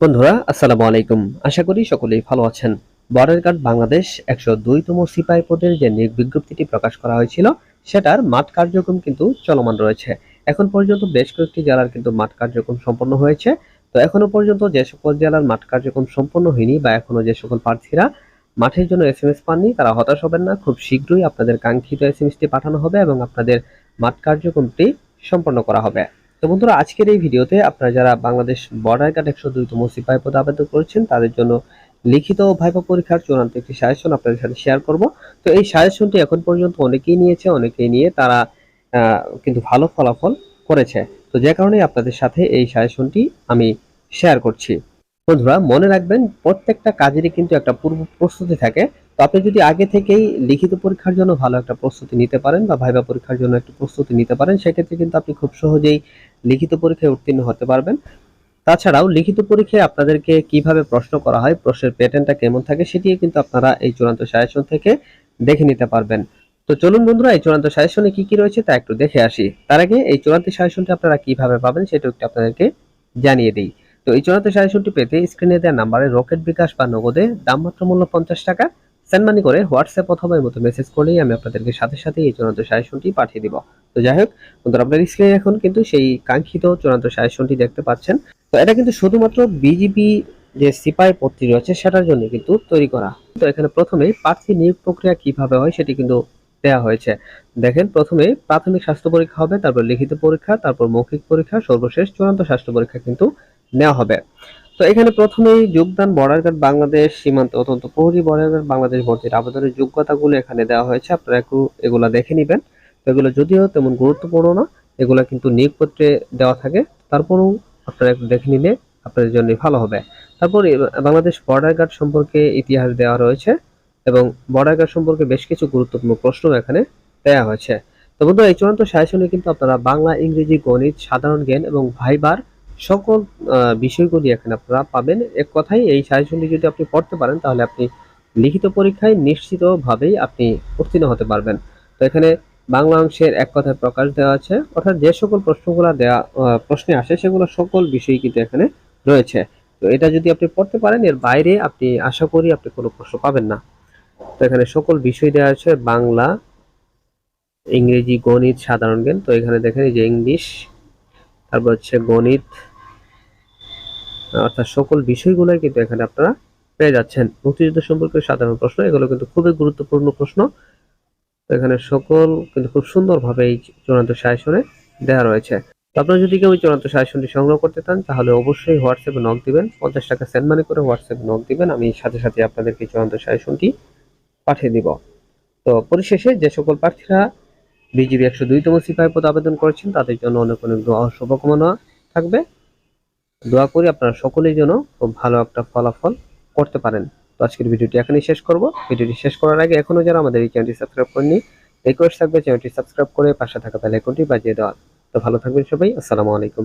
বন্ধুরা, আসসালামু আলাইকুম। আশা করি সকলেই ভালো আছেন। বর্ডার গার্ড বাংলাদেশ একশো দুইতম সিপাহী পদের যে নিয়োগ বিজ্ঞপ্তিটি প্রকাশ করা হয়েছিল, সেটার মাঠ কার্যক্রম কিন্তু চলমান রয়েছে। এখন পর্যন্ত বেশ কয়েকটি জেলার কিন্তু মাঠ কার্যক্রম সম্পন্ন হয়েছে। তো এখনও পর্যন্ত যে সকল জেলার মাঠ কার্যক্রম সম্পন্ন হয়নি বা এখনও যে সকল প্রার্থীরা মাঠের জন্য এস এম এস পাননি, তারা হতাশ হবেন না। খুব শীঘ্রই আপনাদের কাঙ্ক্ষিত এস এম এসটি পাঠানো হবে এবং আপনাদের মাঠ কার্যক্রমটি সম্পন্ন করা হবে। তো বন্ধুরা, আজকের এই ভিডিওতে আপনারা যারা বাংলাদেশ বর্ডার গার্ড একশো দুইতম সিপাহী পদে আবেদন করেছেন, তাদের জন্য লিখিত ও ভাইপা পরীক্ষার চূড়ান্ত একটি সাজেশন আপনাদের সাথে শেয়ার করব। তো এই সাজেশনটি এখন পর্যন্ত অনেকেই নিয়েছে, অনেকেই নিয়ে তারা কিন্তু ভালো ফলাফল করেছে। তো যে কারণে আপনাদের সাথে এই সাজেশনটি আমি শেয়ার করছি। বন্ধুরা, মনে রাখবেন প্রত্যেকটা কাজেরই কিন্তু একটা পূর্ব প্রস্তুতি থাকে। তো আপনি যদি আগে থেকেই লিখিত পরীক্ষার জন্য ভালো একটা প্রস্তুতি নিতে পারেন বা ভাইবা পরীক্ষার জন্য একটু প্রস্তুতি নিতে পারেন, সেক্ষেত্রে কিন্তু আপনি খুব সহজেই লিখিত পরীক্ষায় উত্তীর্ণ হতে পারবেন। তাছাড়াও লিখিত পরীক্ষায় আপনাদেরকে কীভাবে প্রশ্ন করা হয়, প্রশ্নের প্যাটার্নটা কেমন থাকে, সেটিও কিন্তু আপনারা এই চূড়ান্ত সাজেশন থেকে দেখে নিতে পারবেন। তো চলুন বন্ধুরা, এই চূড়ান্ত সাজেশনে কি কি রয়েছে তা একটু দেখে আসি। তার আগে এই চূড়ান্ত সাজেশনটি আপনারা কীভাবে পাবেন, সেটা একটু আপনাদেরকে জানিয়ে দিই। তো এই চূড়ান্ত সাজেশনটি পেতে স্ক্রিনে দেওয়া নাম্বারে রকেট বিকাশ বা নগদে দাম মাত্র মূল্য পঞ্চাশ টাকা। সেন্ড মানি করে হোয়াটসঅ্যাপ অথবা এর মতো মেসেজ করলেই আমি আপনাদেরকে সাথে সাথে এই চূড়ান্ত সাজেশনটি পাঠিয়ে দিব। তো যাই হোক, বন্ধুরা আপনার স্ক্রিনে এখন কিন্তু সেই কাঙ্ক্ষিত চূড়ান্ত সাজেশনটি দেখতে পাচ্ছেন। তো এটা কিন্তু শুধুমাত্র বিজিবি যে সিপাই পদটি রয়েছে সেটার জন্য কিন্তু তৈরি করা। তো এখানে প্রথমে প্রার্থী নিয়োগ প্রক্রিয়া কীভাবে হয় সেটি কিন্তু দেওয়া হয়েছে। দেখেন, প্রথমে প্রাথমিক স্বাস্থ্য পরীক্ষা হবে, তারপর লিখিত পরীক্ষা, তারপর মৌখিক পরীক্ষা, সর্বশেষ চূড়ান্ত স্বাস্থ্য পরীক্ষা কিন্তু নেওয়া হবে। তো এখানে প্রথমেই যোগদান বর্ডার গার্ড বাংলাদেশ সীমান্ত অত্যন্ত প্রহরী বর্ডার গার্ড বাংলাদেশ ভর্তির আবেদনের যোগ্যতাগুলো এখানে দেওয়া হয়েছে। আপনারা একটু এগুলা দেখে নেবেন। তো এগুলো যদিও তেমন গুরুত্বপূর্ণ না, এগুলা কিন্তু নিয়োগপত্রে দেওয়া থাকে। তারপরেও আপনারা একটু দেখে নিলে আপনাদের জন্য ভালো হবে। তারপর বাংলাদেশ বর্ডার গার্ড সম্পর্কে ইতিহাস দেওয়া রয়েছে এবং বর্ডার গার্ড সম্পর্কে বেশ কিছু গুরুত্বপূর্ণ প্রশ্ন এখানে দেওয়া হয়েছে। তো বন্ধু এই চূড়ান্ত সাজেশনে কিন্তু আপনারা বাংলা, ইংরেজি, গণিত, সাধারণ জ্ঞান এবং ভাইবার সকল বিষয়গুলি এখানে আপনারা পাবেন। এক কথাই এই সাজেশনটি যদি আপনি পড়তে পারেন, তাহলে আপনি লিখিত পরীক্ষায় নিশ্চিতভাবেই আপনি উত্তীর্ণ হতে পারবেন। তো এখানে বাংলা অংশের এক কথায় প্রকাশ দেওয়া আছে। অর্থাৎ যে সকল প্রশ্নগুলো দেওয়া প্রশ্নে আসে, সেগুলো সকল বিষয় কিন্তু এখানে রয়েছে। তো এটা যদি আপনি পড়তে পারেন, এর বাইরে আপনি, আশা করি আপনি কোনো প্রশ্ন পাবেন না। তো এখানে সকল বিষয় দেওয়া আছে, বাংলা, ইংরেজি, গণিত, সাধারণ জ্ঞান। তো এখানে দেখেন যে ইংলিশ, তারপর হচ্ছে গণিত অর্থাৎ সকল বিষয়গুলোই কিন্তু এখানে আপনারা পেয়ে যাচ্ছেন। মুক্তিযুদ্ধ সম্পর্কে সাধারণ প্রশ্ন, এগুলো কিন্তু খুবই গুরুত্বপূর্ণ প্রশ্ন। এখানে সকল কিন্তু খুব সুন্দরভাবে এই চূড়ান্ত সাজেশনে দেওয়া রয়েছে। আপনারা যদি কেউ চূড়ান্ত সাজেশনটি সংগ্রহ করতে চান, তাহলে অবশ্যই হোয়াটসঅ্যাপে নক দিবেন। পঞ্চাশ টাকা সেন্ড মানি করে হোয়াটসঅ্যাপে নক দিবেন। আমি সাথে সাথে আপনাদেরকে চূড়ান্ত সাজেশনটি পাঠিয়ে দিব। তো পরিশেষে যে সকল প্রার্থীরা বিজিবি একশো দুইতম সিপাহী পদ আবেদন করেছেন, তাদের জন্য অনেক অনেক শুভকামনা থাকবে। দোয়া করি আপনারা সকলেই যেন খুব ভালো একটা ফলাফল করতে পারেন। তো আজকের ভিডিওটি এখানেই শেষ করব। ভিডিওটি শেষ করার আগে এখনও যারা আমাদের এই চ্যানেলটি সাবস্ক্রাইব করেনি রিকোয়েস্ট থাকবে চ্যানেলটি সাবস্ক্রাইব করে পাশে থাকা বেল আইকনটি বাজিয়ে দেওয়া তো ভালো থাকবেন সবাই, আসসালামু আলাইকুম।